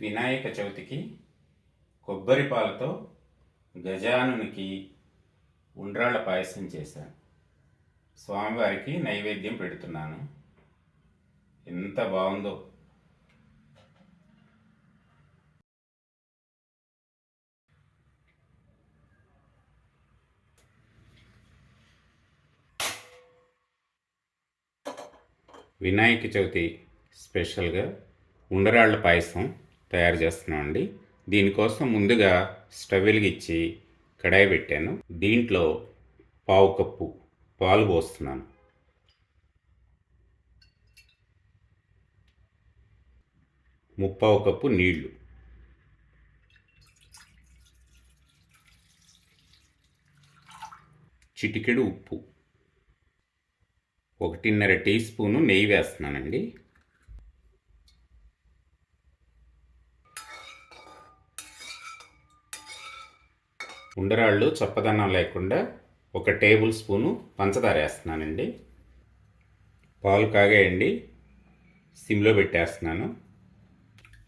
వినాయక చవితికి కొబ్బరి పాలతో గజానునికి ఉండ్రాళ్ళ పాయసం చేశాను. స్వామివారికి నైవేద్యం పెడుతున్నాను. ఎంత బాగుందో. వినాయక చవితి స్పెషల్గా ఉండరాళ్ళ పాయసం తయారు చేస్తున్నామండి. దీనికోసం ముందుగా స్టవ్ వెలిగించి కడాయి పెట్టాను. దీంట్లో పావు కప్పు పాలు పోస్తున్నాను. ముప్పావు కప్పు నీళ్ళు. చిటికెడు ఉప్పు. ఒకటిన్నర టీ స్పూను నెయ్యి వేస్తున్నానండి. ఉండరాళ్ళు చప్పదనం లేకుండా ఒక టేబుల్ స్పూను పంచదార వేస్తున్నానండి. పాలు కాగాయండి. సిమ్లో పెట్టేస్తున్నాను.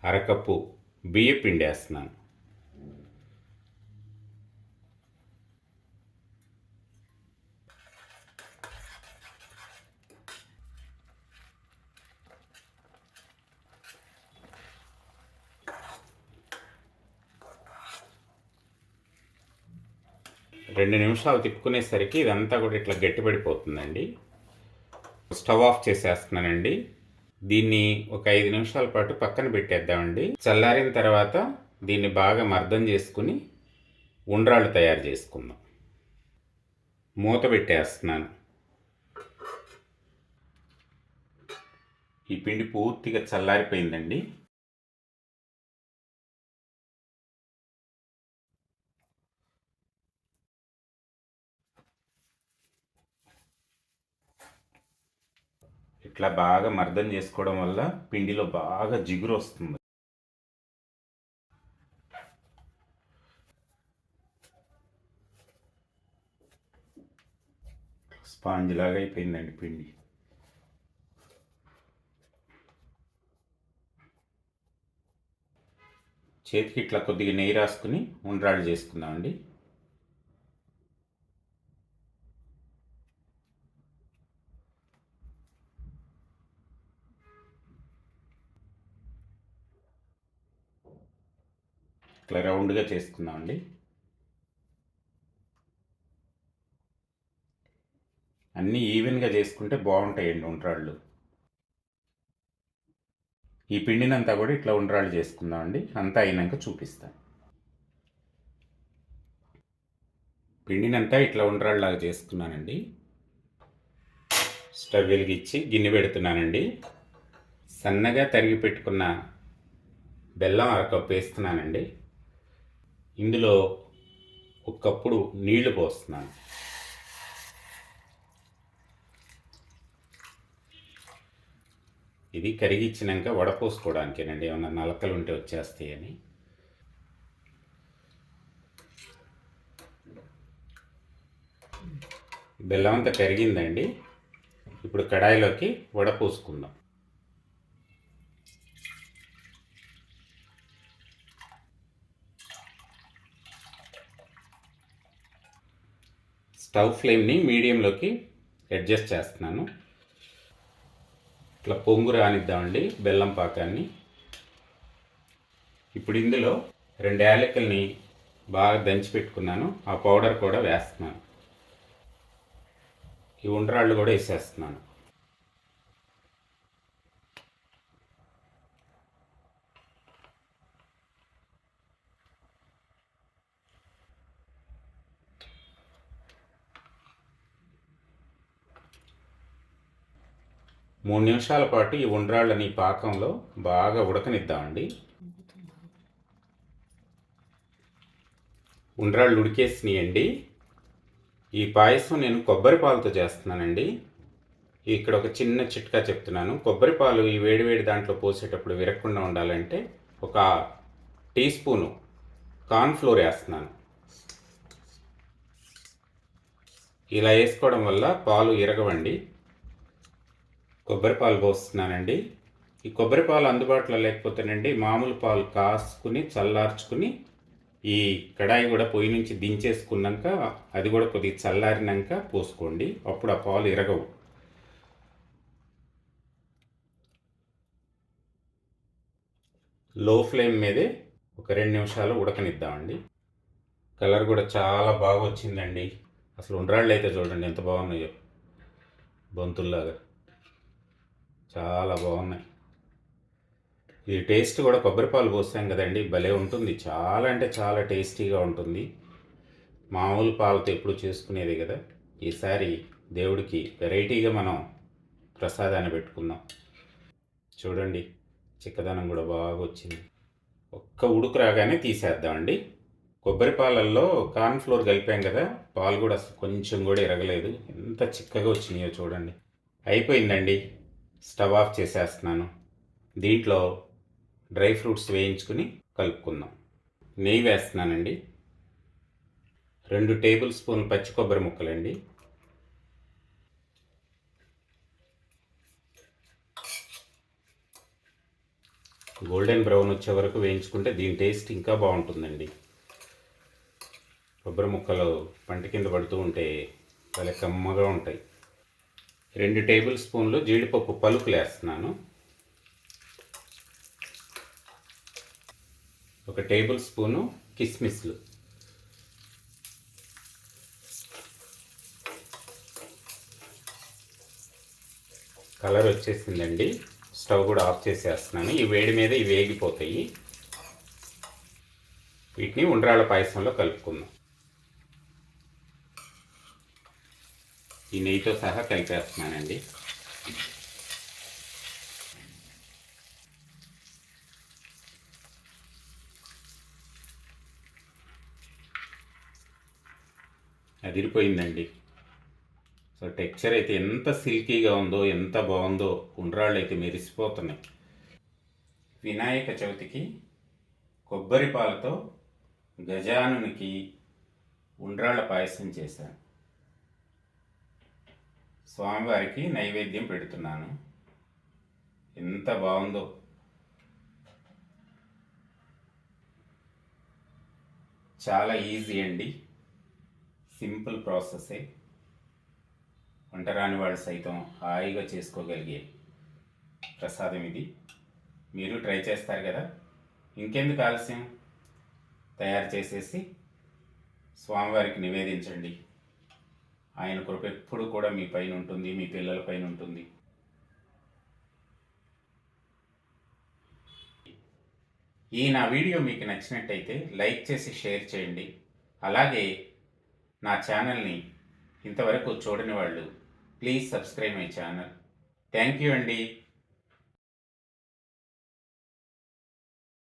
అరకప్పు బియ్య పిండి వేస్తున్నాను. రెండు నిమిషాలు తిప్పుకునేసరికి ఇదంతా కూడా ఇట్లా గట్టిపడిపోతుందండి. Stove off చేసేస్తున్నానండి. దీన్ని ఒక ఐదు నిమిషాల పాటు పక్కన పెట్టేద్దామండి. చల్లారిన తర్వాత దీన్ని బాగా మర్దం చేసుకుని ఉండ్రాళ్ళు తయారు చేసుకుందాం. మూత పెట్టేస్తున్నాను. ఈ పిండి పూర్తిగా చల్లారిపోయిందండి. ఇట్లా బాగా మర్దం చేసుకోవడం వల్ల పిండిలో బాగా జిగురు వస్తుంది. స్పాంజ్ లాగా అయిపోయిందండి పిండి. చేతికి ఇట్లా కొద్దిగా నెయ్యి రాసుకుని ఉండ్రాళ్ళు చేసుకుందామండి. ఇట్లా రౌండ్గా చేసుకుందామండి అన్నీ ఈవెన్గా చేసుకుంటే బాగుంటాయండి ఉండ్రాళ్ళు. ఈ పిండినంతా కూడా ఇట్లా ఉండ్రాళ్ళు చేసుకుందామండి అంతా అయినాక చూపిస్తాను పిండినంతా ఇట్లా ఉండ్రాళ్ళలాగా చేసుకున్నానండి. స్టవ్ వెలిగించి గిన్నె పెడుతున్నానండి. సన్నగా తరిగి పెట్టుకున్న బెల్లం అరకప్పు వేస్తున్నానండి. ఇందులో ఒకప్పుడు నీళ్ళు పోస్తున్నాను. ఇది కరిగిచ్చినాక వడపోసుకోవడానికేనండి ఏమన్నా నలకలు ఉంటే వచ్చేస్తాయని. బెల్లం అంతా కరిగిందండి. ఇప్పుడు కడాయిలోకి వడపోసుకుందాం. స్టవ్ ఫ్లేమ్ని మీడియంలోకి అడ్జస్ట్ చేస్తున్నాను. ఇట్లా పొంగు రానిద్దామండి బెల్లం పాకాన్ని. ఇప్పుడు ఇందులో రెండు యాలకుల్ని బాగా దంచి పెట్టుకున్నాను. ఆ పౌడర్ కూడా వేస్తున్నాను. ఈ ఉండరాళ్ళు కూడా వేసేస్తున్నాను. మూడు నిమిషాల పాటు ఈ ఉండ్రాళ్ళని పాకంలో బాగా ఉడకనిద్దామండి. ఉండ్రాళ్ళు ఉడికేసినాయండి. ఈ పాయసం నేను కొబ్బరి పాలతో చేస్తున్నానండి. ఇక్కడ ఒక చిన్న చిట్కా చెప్తున్నాను. కొబ్బరి పాలు ఈ వేడివేడి దాంట్లో పోసేటప్పుడు విరగకుండా ఉండాలంటే ఒక టీ స్పూను కార్న్ఫ్లోర్ వేస్తున్నాను. ఇలా వేసుకోవడం వల్ల పాలు ఇరగవండి. కొబ్బరి పాలు పోస్తున్నానండి. ఈ కొబ్బరి పాలు అందుబాటులో లేకపోతేనండి మామూలు పాలు కాసుకుని చల్లార్చుకుని ఈ కడాయి కూడా పొయ్యి నుంచి దించేసుకున్నాక అది కూడా కొద్దిగా చల్లారినాక పోసుకోండి. అప్పుడు ఆ పాలు ఇరగవు. లో ఫ్లేమ్ మీదే ఒక రెండు నిమిషాలు ఉడకనిద్దామండి. కలర్ కూడా చాలా బాగా వచ్చిందండి. అసలు ఉండ్రాళ్ళు అయితే చూడండి ఎంత బాగున్నాయో. బొంతుల్లాగా చాలా బాగున్నాయి. ఇది టేస్ట్ కూడా కొబ్బరి పాలు పోస్తాం కదండి భలే ఉంటుంది. చాలా అంటే చాలా టేస్టీగా ఉంటుంది. మామూలు పాలతో ఎప్పుడు చేసుకునేది కదా. ఈసారి దేవుడికి వెరైటీగా మనం ప్రసాదాన్ని పెట్టుకుందాం. చూడండి చిక్కదనం కూడా బాగా వచ్చింది. ఒక్క ఉడుకు రాగానే తీసేద్దామండి. కొబ్బరి పాలల్లో కార్న్ఫ్లోర్ కలిపాం కదా పాలు కూడా కొంచెం కూడా ఇరగలేదు. ఎంత చిక్కగా వచ్చినాయో చూడండి. అయిపోయిందండి. స్టవ్ ఆఫ్ చేసేస్తున్నాను. దీంట్లో డ్రై ఫ్రూట్స్ వేయించుకుని కలుపుకుందాం. నెయ్యి వేస్తున్నానండి. రెండు టేబుల్ స్పూన్ పచ్చి కొబ్బరి ముక్కలండి. గోల్డెన్ బ్రౌన్ వచ్చే వరకు వేయించుకుంటే దీని టేస్ట్ ఇంకా బాగుంటుందండి. కొబ్బరి ముక్కలు పంట కింద పడుతూ ఉంటే భలే కమ్మగా ఉంటాయి. రెండు టేబుల్ స్పూన్లు జీడిపప్పు పలుకులు వేస్తున్నాను. ఒక టేబుల్ స్పూను కిస్మిస్లు. కలర్ వచ్చేసిందండి. స్టవ్ కూడా ఆఫ్ చేసేస్తున్నాను. ఈ వేడి మీద ఇవి వేగిపోతాయి. వీటిని ఉండ్రాళ్ళ పాయసంలో కలుపుకుందాం. ఈ నెయ్యితో సహా కలిపేస్తున్నానండి. అదిరిపోయిందండి. సో టెక్స్చర్ అయితే ఎంత సిల్కీగా ఉందో ఎంత బాగుందో ఉండ్రాళ్ళు అయితే మెరిసిపోతున్నాయి. వినాయక చవితికి కొబ్బరి పాలతో గజానునికి ఉండ్రాళ్ళ పాయసం చేశాను. స్వామివారికి నైవేద్యం పెడుతున్నాను. ఎంత బాగుందో. చాలా ఈజీ అండి. సింపుల్ ప్రాసెసే. వంటరాని వాళ్ళు సైతం హాయిగా చేసుకోగలిగే ప్రసాదం ఇది. మీరు ట్రై చేస్తారు కదా. ఇంకెందుకు ఆలస్యం? తయారు చేసేసి స్వామివారికి నివేదించండి. ఆయన కృప ఎప్పుడు కూడా మీ పైన ఉంటుంది మీ పిల్లల పైన ఉంటుంది. ఈ నా వీడియో మీకు నచ్చినట్టయితే లైక్ చేసి షేర్ చేయండి. అలాగే నా ఛానల్ని ఇంతవరకు చూడని వాళ్ళు please subscribe my channel. Thank you అండి.